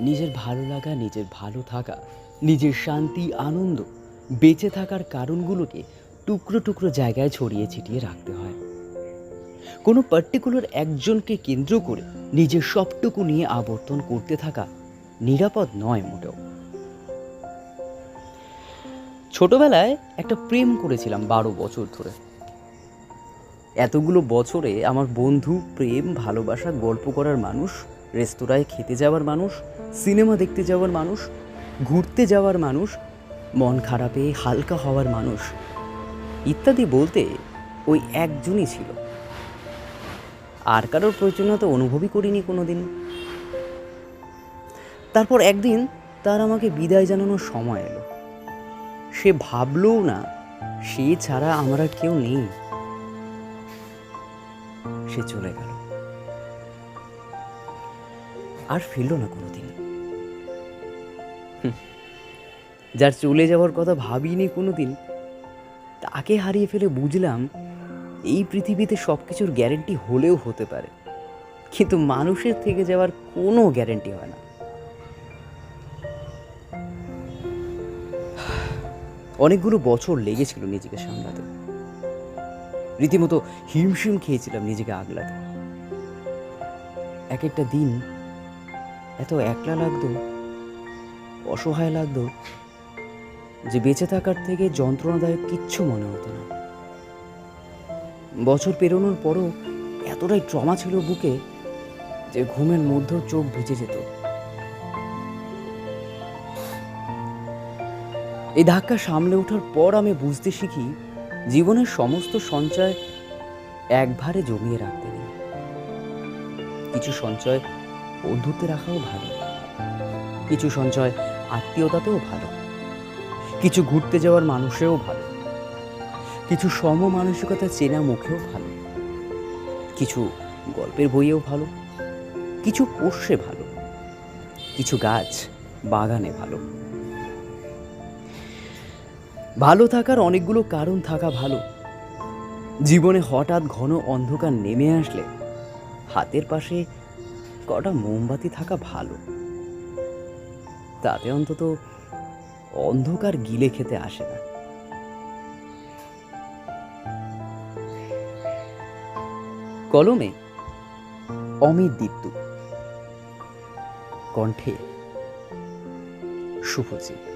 নিজের ভালো লাগা, নিজের ভালো থাকা, নিজের শান্তি, আনন্দ, বেঁচে থাকার কারণগুলোকে টুকরো টুকরো জায়গায় ছড়িয়ে ছিটিয়ে রাখতে হয়। কোনো পার্টিকুলার একজনকে কেন্দ্র করে নিজের সবটুকু নিয়ে আবর্তন করতে থাকা নিরাপদ নয় মোটেও। ছোটবেলায় একটা প্রেম করেছিলাম বারো বছর ধরে। এতগুলো বছরে আমার বন্ধু, প্রেম, ভালোবাসা, গল্প করার মানুষ রেস্তোরাঁয় খেতে যাওয়ার মানুষ, সিনেমা দেখতে যাওয়ার মানুষ, ঘুরতে যাওয়ার মানুষ, মন খারাপে হালকা হওয়ার মানুষ ইত্যাদি বলতে ওই একজনই ছিল। আর কারোর প্রয়োজনীয়তা অনুভবই করিনি কোনোদিন। তারপর একদিন তার আমাকে বিদায় জানানোর সময় এলো। সে ভাবলও না, সে ছাড়া আমার আর কেউ নেই। সে চলে গেল। আর ফিরল না কোনোদিন। যার চলে যাওয়ার কথা ভাবিনি কোনোদিন, তাকে হারিয়ে ফেলে বুঝলাম এই পৃথিবীতে সব কিছুর গ্যারেন্টি হলেও হতে পারে। কিন্তু মানুষের থেকে যাওয়ার কোনো গ্যারেন্টি হয় না। অনেকগুলো বছর লেগেছিল নিজেকে সামলাতে। রীতিমতো হিমশিম খেয়েছিলাম নিজেকে আগলাতে। এক একটা দিন এত একলা লাগতো? অসহায় লাগতো? যে বেঁচে থাকার থেকে যন্ত্রণাদায়ক কিচ্ছু মনে হতো না। বছর পেরোনোর পরও এতটাই ট্রমা ছিল বুকে যে ঘুমের মধ্যেও চোখ ভিজে যেত। এই ধাক্কা সামলে ওঠার পর আমি বুঝতে শিখি জীবনের সমস্ত সঞ্চয় একভারে জমিয়ে রাখতে নেই। কিছু সঞ্চয় বন্ধুত্বে রাখাও ভালো। কিছু সঞ্চয় আত্মীয়তাতেও ভালো। কিছু ঘুরতে যাওয়ার মানুষেও ভালো। কিছু সম মানসিকতা চেনা মুখেও ভালো। কিছু গল্পের বইয়েও ভালো। কিছু পোষ্যে ভালো। কিছু গাছ বাগানে ভালো। ভালো থাকার অনেকগুলো কারণ থাকা ভালো। জীবনে হঠাৎ ঘন অন্ধকার নেমে আসলে হাতের পাশে কটা মোমবাতি থাকা ভালো। তাতে অন্তত অন্ধকার গিলে খেতে আসে না। কলমে অমিত দীপ্তু। কণ্ঠে শুভজিৎ।